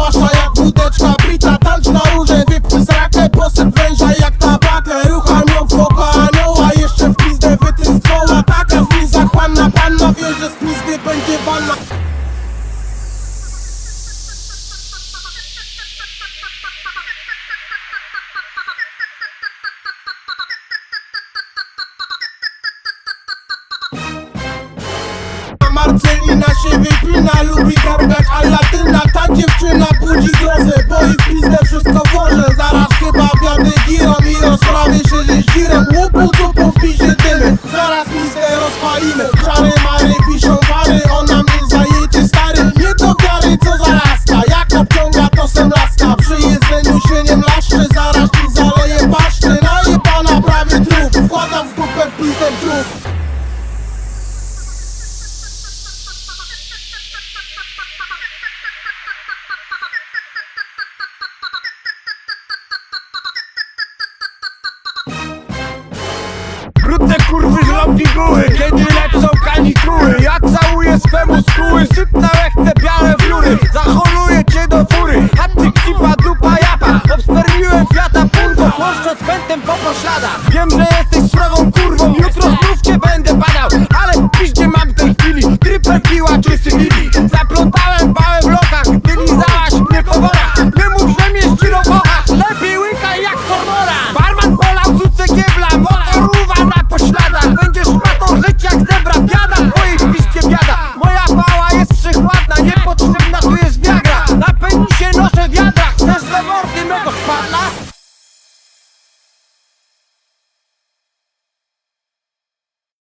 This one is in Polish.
Wasza jak judo czaplica Tańcz na róże, wyprzy zrakę Posyp węża jak tabakę Rucham ją w oko anioła. Jeszcze w pizdę wytrysk woła Taka w mi zachłanna panna Wie, że z pizdy będzie wanna Marcelina się wypina, lubi targać a latyna Karime kurwy zrobi buły Kiedy lecą kanikuły Ja całuję swemu skóły Syp na rechne białe wióry Zaholuję cię do fury. Hatyk cipa dupa japa. Obspermiłem fiata punto Chłoszcząc pętem po pośladach. Wiem, że jesteś